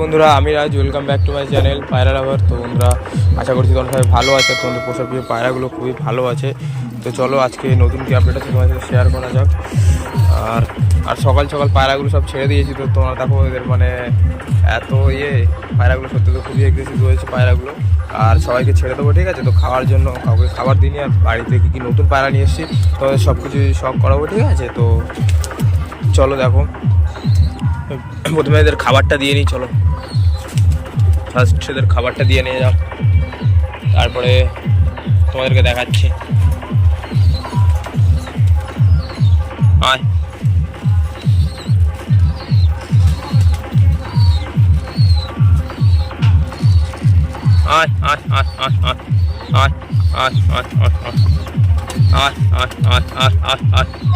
বন্ধুরা, আমি Raj welcome back to my channel পায়রা লাভার তো বন্ধুরা, আশা করছি তোমরা সবাই ভালো আছে। তোমাদের পোষা প্রিয় পায়রাগুলো খুবই ভালো আছে। তো চলো, আজকে নতুন কি আপডেট আছে তোমাদের সাথে শেয়ার করা যাক। আর আর সকাল সকাল পায়রাগুলো সব ছেড়ে দিয়েছি তো তোমরা দেখো এদের মানে এত ইয়ে পায়রাগুলো সত্যি তো খুবই এগ্রেসিভ রয়েছে পায়রাগুলো। আর সবাইকে ছেড়ে দেবো, ঠিক আছে? তো খাওয়ার জন্য, কাউকে খাবার দিনই আর বাড়িতে কী কী নতুন পায়রা নিয়ে এসেছি, তোমাদের সব কিছু শখ করাবো, ঠিক আছে? তো চলো দেখো। প্রথমে এদের খাবারটা দিয়ে নিই, চলো। ফার্স্ট এদের খাবারটা দিয়ে নিয়ে যাও তারপরে তোমাদেরকে দেখাচ্ছি আয় আয় আয় আয় আয় আয় আয় আয় আয় আয় আয় আয় আয় আয় আয় আয়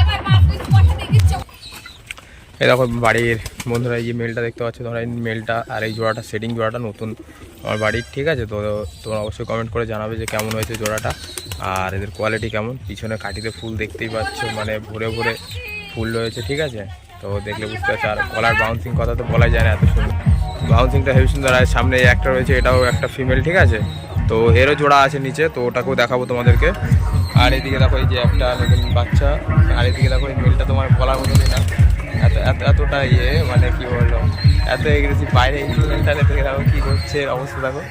এই দেখো বাড়ির বন্ধুরা, এই যে মেলটা দেখতে পাচ্ছ তোমরা, এই মেলটা আর এই জোড়াটা সেটিং জোড়াটা নতুন আমার বাড়ির, ঠিক আছে? তো তোমরা অবশ্যই কমেন্ট করে জানাবে যে কেমন হয়েছে জোড়াটা আর এদের কোয়ালিটি কেমন। পিছনে কাঠিতে ফুল দেখতেই পাচ্ছ মানে ভরে ভরে ফুল রয়েছে, ঠিক আছে? তো দেখলে বুঝতে পারছ। আর গলার বাউন্সিং কথা তো বলাই যায় না এত সুন্দর। বাউন্সিংটা হেভি সুন্দর, আর সামনে একটা রয়েছে, এটাও একটা ফিমেল ঠিক আছে? তো এরও জোড়া আছে নিচে, তো ওটাকেও দেখাবো তোমাদেরকে। আর এদিকে দেখো এই যে একটা নতুন বাচ্চা, আর এদিকে দেখো এই মেলটা তোমার বলার মতনই না। এত এত, এতটা ইয়ে মানে কি বলল এত এগ্রেসিভ বাইরে ইনফ্লুয়েন্টারে থেকে দেখো কী করছে অবস্থা দেখো।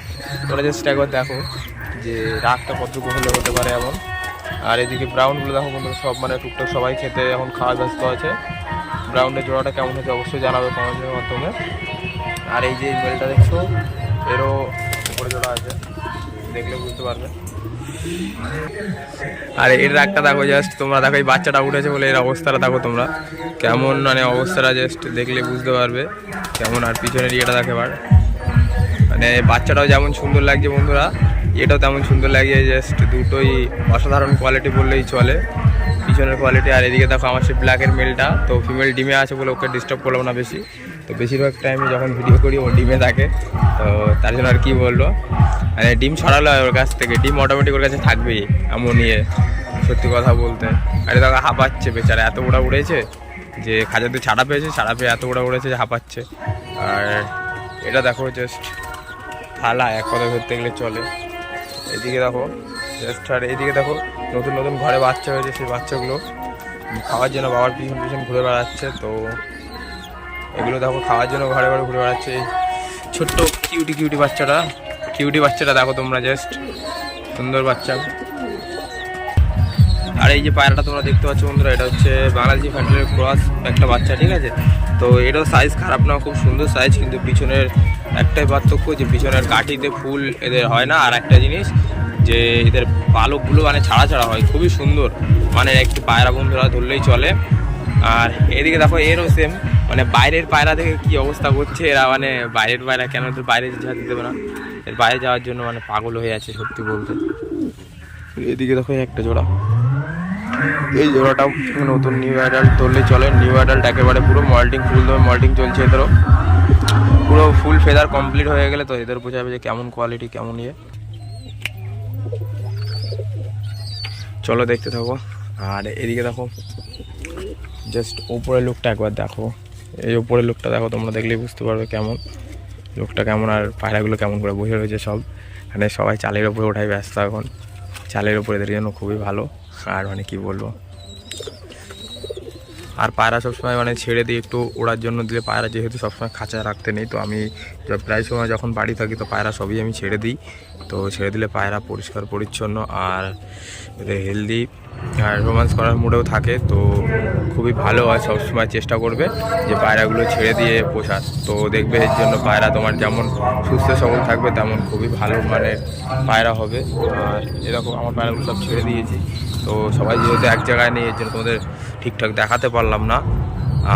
তোরা জাস্ট একবার দেখো যে রাগটা কতটুকু হলে হতে পারে এমন। আর এদিকে ব্রাউনগুলো দেখো বন্ধুরা, সব মানে টুকটাক সবাই খেতে এখন খাওয়া ব্যস্ত আছে। ব্রাউনের জোড়াটা কেমন হয়েছে অবশ্যই জানাবে কমেন্টের মাধ্যমে। আর এই যে মেলটা দেখছ দেখলে বুঝতে পারবে। আর এর একটা দেখো জাস্ট তোমরা দেখো এই বাচ্চাটা উঠেছে বলে এর অবস্থাটা দেখো তোমরা। কেমন মানে অবস্থাটা জাস্ট দেখলে বুঝতে পারবে। কেমন আর পিছনের ইয়েটা দেখে এবার। মানে বাচ্চাটাও যেমন সুন্দর লাগছে বন্ধুরা এটাও তেমন সুন্দর লাগে জাস্ট দুটোই অসাধারণ কোয়ালিটি বললেই চলে। পিছনের কোয়ালিটি আর এদিকে দেখো আমার সে ব্ল্যাকের মেলটা তো ফিমেল ডিমে আছে বলে ওকে ডিস্টার্ব করলাম না বেশি। তো বেশিরভাগ টাইমে যখন ভিডিও করি ও ডিমে থাকে, তো তার জন্য আর কি বলল মানে ডিম ছড়ালো হয় ওর কাছ থেকে। ডিম অটোমেটিক ওর কাছে থাকবেই, এমন ইয়ে সত্যি কথা বলতে। আরে দেখো হাঁপাচ্ছে বেচারা, এত ওরা উড়েছে যে খাজাতে ছাড়া পেয়েছে, ছাড়া পেয়ে এত ওরা উড়েছে যে হাঁপাচ্ছে। আর এটা দেখো জাস্ট থালা, এক কথা ধরতে গেলে চলে। এদিকে দেখো জাস্ট আর এদিকে দেখো, নতুন নতুন ঘরে বাচ্চা হয়েছে সেই বাচ্চাগুলো। খাওয়ার জন্য বাবার পিছন পিছন ঘুরে বেড়াচ্ছে, তো এগুলো দেখো খাওয়ার জন্য ঘরে ঘরে ঘুরে বেড়াচ্ছে। এই ছোট্ট কিউটি কিউটি বাচ্চাটা। কিউটি বাচ্চাটা দেখো তোমরা জাস্ট সুন্দর বাচ্চা। আর এই যে পায়রাটা তোমরা দেখতে পাচ্ছ বন্ধুরা, এটা হচ্ছে বাংলাদেশি ফ্যামিলির ক্রস একটা বাচ্চা, ঠিক আছে? তো এটাও সাইজ খারাপ না, খুব সুন্দর সাইজ কিন্তু পিছনের একটাই পার্থক্য যে পিছনের কাঠিতে ফুল এদের হয় না। আর একটা জিনিস যে এদের পালকগুলো মানে ছাড়া ছাড়া হয়, খুবই সুন্দর। মানে একটি পায়রা বন্ধুরা ধরলেই চলে। আর এদিকে দেখো, এরও সেম মানে বাইরের পায়রা থেকে কি অবস্থা করছে এরা মানে বাইরের পায়রা কেন তো বাইরে যেতে দেবে না? এর বাইরে যাওয়ার জন্য মানে পাগল হয়ে আছে সত্যি বলতে। এদিকে দেখো একটা জোড়া। এই জোড়াটাও নতুন নিউ অ্যাডাল্ট ধরলে চলে। নিউ অ্যাডাল্ট একেবারে পুরো মল্টিং ফুল দেবে মল্টিং চলছে এদেরও। পুরো ফুল ফেদার কমপ্লিট হয়ে গেলে তো এদের বোঝাবে যে কেমন কোয়ালিটি কেমন ইয়ে। চলো দেখতে থাকো। আর এদিকে দেখো জাস্ট ওপরের লুকটা একবার দেখো। এই ওপরের লুকটা দেখো, তোমরা দেখলেই বুঝতে পারবে কেমন। লুকটা কেমন আর পায়রাগুলো কেমন করে বসে রয়েছে সব। মানে সবাই চালের ওপরে ওঠাই ব্যস্ত এখন। চালের ওপরে এদের জন্য খুবই ভালো। আর মানে কি বলব? আর পায়রা সবসময় মানে ছেড়ে দিই একটু ওড়ার জন্য দিলে পায়রা যেহেতু সবসময় খাঁচায় রাখতে নেই, তো আমি প্রায় সময় যখন বাড়ি থাকি, তো পায়রা সবই আমি ছেড়ে দিই। তো ছেড়ে দিলে পায়রা পরিষ্কার, পরিচ্ছন্ন আর হেলদি আর রোমান্স করার মুডেও থাকে, তো খুবই ভালো হয়, সবসময় চেষ্টা করবে যে পায়রাগুলো ছেড়ে দিয়ে পোষার। তো দেখবে এর জন্য পায়রা তোমার যেমন সুস্থ সবল থাকবে, তেমন খুবই ভালো মানে পায়রা হবে। আর এরকম আমার পায়রাগুলো সব ছেড়ে দিয়েছি। তো সবাই যেহেতু এক জায়গায় নেই, এর জন্য তোমাদের ঠিকঠাক দেখাতে পারলাম না।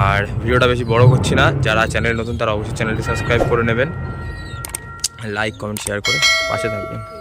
আর ভিডিওটা বেশি বড় করছি না, যারা চ্যানেল নতুন, তারা অবশ্যই চ্যানেলটি সাবস্ক্রাইব করে নেবেন। লাইক, কমেন্ট, শেয়ার করে পাশে থাকবেন।